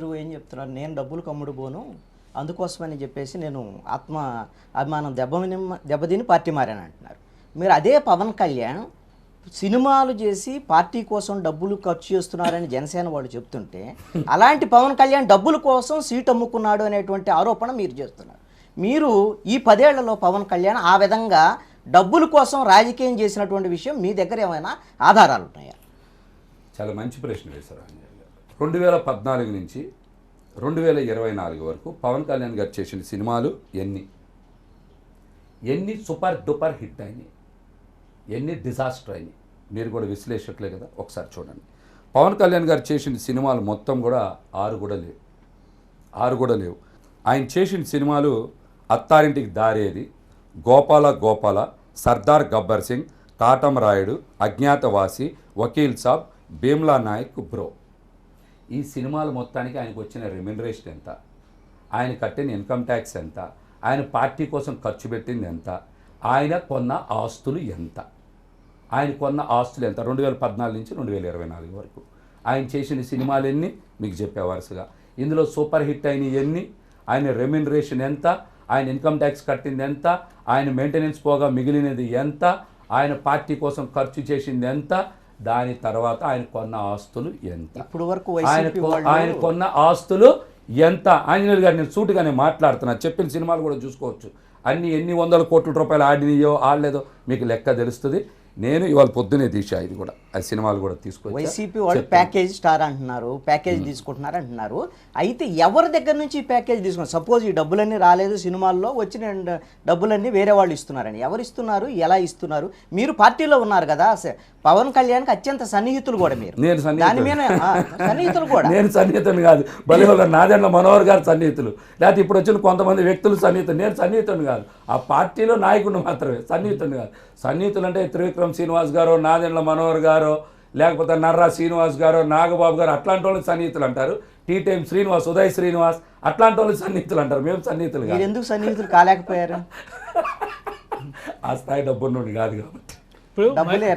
మీరు ఏం చెప్తున్నారు? నేను డబ్బులు కమ్ముడు పోను. అందుకోసమని చెప్పేసి నేను ఆత్మ అభిమానం దెబ్బని దెబ్బతిని పార్టీ మారాను అంటున్నారు. మీరు అదే పవన్ కళ్యాణ్ సినిమాలు చేసి పార్టీ కోసం డబ్బులు ఖర్చు చేస్తున్నారని జనసేన వాళ్ళు చెప్తుంటే అలాంటి పవన్ కళ్యాణ్ డబ్బుల కోసం సీట్ అమ్ముకున్నాడు అనేటువంటి ఆరోపణ మీరు చేస్తున్నారు. మీరు ఈ పదేళ్ళలో పవన్ కళ్యాణ్ ఆ విధంగా డబ్బుల కోసం రాజకీయం చేసినటువంటి విషయం మీ దగ్గర ఏమైనా ఆధారాలు ఉన్నాయా చాలా మంచి ప్రశ్న వేశారు రెండు వేల పద్నాలుగు నుంచి రెండు వేల ఇరవై నాలుగు వరకు పవన్ కళ్యాణ్ గారు చేసిన సినిమాలు ఎన్ని? ఎన్ని సూపర్ డూపర్ హిట్ అయినాయి? ఎన్ని డిజాస్టర్ అయినాయి? మీరు కూడా విశ్లేషకులే కదా ఒకసారి చూడండి. పవన్ కళ్యాణ్ గారు చేసిన సినిమాలు మొత్తం కూడా ఆరు కూడా లేవు. ఆరు కూడా లేవు. ఆయన చేసిన సినిమాలు అత్తారింటికి దారేది గోపాల గోపాల సర్దార్ గబ్బర్ సింగ్ కాటం రాయుడు అజ్ఞాతవాసి వకీల్ సాబ్ భీమ్లా నాయక్ బ్రో. ఈ సినిమాలు మొత్తానికి ఆయనకు వచ్చిన రెమ్యునరేషన్ ఎంత? ఆయన కట్టిన ఇన్కమ్ ట్యాక్స్ ఎంత? ఆయన పార్టీ కోసం ఖర్చు పెట్టింది ఎంత? ఆయన కొన్న ఆస్తులు ఎంత? ఆయన కొన్న ఆస్తులు ఎంత? రెండు వేల పద్నాలుగు నుంచి రెండు వేల ఇరవై నాలుగు వరకు. ఆయన చేసిన సినిమాలన్నీ మీకు చెప్పే వరుసగా. ఇందులో సూపర్ హిట్ అయిన ఎన్ని? ఆయన రెమ్యునరేషన్ ఎంత? ఆయన ఇన్కమ్ ట్యాక్స్ కట్టింది ఎంత? ఆయన మెయింటెనెన్స్ పోగా మిగిలినది ఎంత? ఆయన పార్టీ కోసం ఖర్చు చేసింది ఎంత? దాని తర్వాత ఆయన కొన్న ఆస్తులు ఎంత? ఇప్పుడు వరకు ఆయన ఆయన కొన్న ఆస్తులు ఎంత? ఆంజనేయులు గారు నేను సూటిగానే మాట్లాడుతున్నా. చెప్పిన సినిమాలు కూడా చూసుకోవచ్చు. అన్ని ఎన్ని వందల కోట్ల రూపాయలు ఆడినాయో ఆడలేదో మీకు లెక్క తెలుస్తుంది. నేను ఇవాళ పొద్దునే తీసా ఇది కూడా. ఆ సినిమాలు కూడా తీసుకొచ్చి వైసీపీ వాళ్ళు ప్యాకేజ్ స్టార్ అంటున్నారు ప్యాకేజ్ తీసుకుంటున్నారు అంటున్నారు. అయితే ఎవరి దగ్గర నుంచి ఈ ప్యాకేజ్ తీసుకున్నారు? సపోజ్ ఈ డబ్బులన్నీ రాలేదు సినిమాల్లో వచ్చిన డబ్బులన్నీ వేరే వాళ్ళు ఇస్తున్నారని. ఎవరు ఇస్తున్నారు? ఎలా ఇస్తున్నారు? మీరు పార్టీలో ఉన్నారు కదా పవన్ కళ్యాణ్కి అత్యంత సన్నిహితులు కూడా మీరు. నేను. దాని మీద సన్నిహితులు కూడా. నేను సన్నిహితుని కాదు. బలిహోల నాదెండ్ల మనోహర్ గారు సన్నిహితులు. లేకపోతే ఇప్పుడు వచ్చిన కొంతమంది వ్యక్తులు సన్నిహితులు. నేను సన్నిహితుని కాదు. ఆ పార్టీలో నాయకుడు మాత్రమే సన్నిహితుని కాదు. సన్నిహితులు అంటే త్రివిక్రమ్ శ్రీనివాస్ గారు నాదెండ్ల మనోహర్ గారు లేకపోతే నర్రా శ్రీనివాస్ గారు నాగబాబు గారు అట్లాంటి వాళ్ళకి సన్నిహితులు అంటారు. టీ టైం శ్రీనివాస్ ఉదయ్ శ్రీనివాస్ అట్లాంటి వాళ్ళకి సన్నిహితులు అంటారు. మేము సన్నిహితులు ఎందుకు సన్నిహితులు కాలేకపోయారు? ఆ స్థాయి డబ్బున్నోడు కాదు కాబట్టి.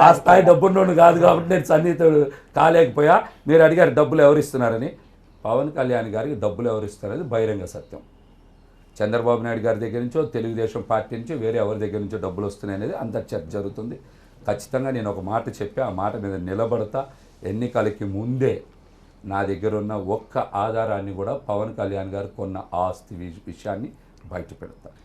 ఆ స్థాయి డబ్బున్నోడు కాదు కాబట్టి నేను సన్నిహితుడు కాలేకపోయా. మీరు అడిగారు డబ్బులు ఎవరు ఇస్తున్నారని. పవన్ కళ్యాణ్ గారికి డబ్బులు ఎవరు ఇస్తారనేది బహిరంగ సత్యం. చంద్రబాబు నాయుడు గారి దగ్గర నుంచో తెలుగుదేశం పార్టీ నుంచి వేరే ఎవరి దగ్గర నుంచో డబ్బులు వస్తున్నాయి అనేది అంత చర్చ జరుగుతుంది. ఖచ్చితంగా నేను ఒక మాట చెప్పి ఆ మాట మీద నిలబడతా. ఎన్నికలకి ముందే నా దగ్గర ఉన్న ఒక్క ఆధారాన్ని కూడా పవన్ కళ్యాణ్ గారు కొన్న ఆస్తి విషయాన్ని బయట పెడతాను